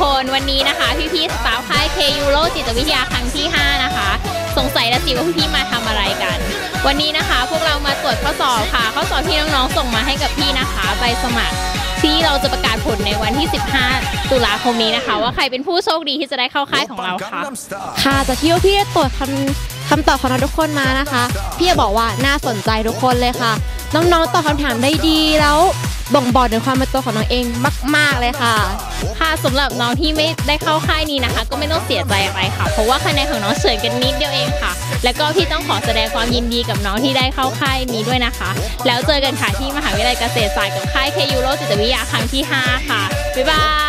คนวันนี้นะคะ พี่ๆสตาฟค่ายเคยูโรจิตวิทยาครั้งที่ 5 นะคะ สงสัยแล้วสิว่าพี่ๆมาทำอะไรกัน วันนี้นะคะ พวกเรามาตรวจข้อสอบค่ะ ข้อสอบที่น้องๆส่งมาให้กับพี่นะคะใบสมัคร ที่เราจะประกาศผลในวันที่ 15 ตุลาคมนี้นะคะ ว่าใครเป็นผู้โชคดีที่จะได้เข้าค่ายของเราค่ะ ค่ะจากที่ว่าพี่ได้ตรวจคำคำตอบของเราทุกคนมานะคะ พี่จะบอกว่าน่าสนใจทุกคนเลยค่ะ น้องๆตอบคำถามได้ดีแล้ว บ่งบอกถึงความเป็นตัวของน้องเองมาก ๆเลยค่ะ ค่ะสำหรับน้องที่ไม่ได้เข้าค่ายนี้นะคะ ก็ไม่ต้องเสียใจอะไรค่ะ เพราะว่าคะแนนของน้องเฉยกันนิดเดียวเองค่ะ แล้วก็พี่ต้องขอแสดงความยินดีกับน้องที่ได้เข้าค่ายนี้ด้วยนะคะ แล้วเจอกันค่ะที่มหาวิทยาลัยเกษตรศาสตร์กับค่ายเคยูโรจิตวิทยาครั้งที่ 5 ค่ะบ๊ายบาย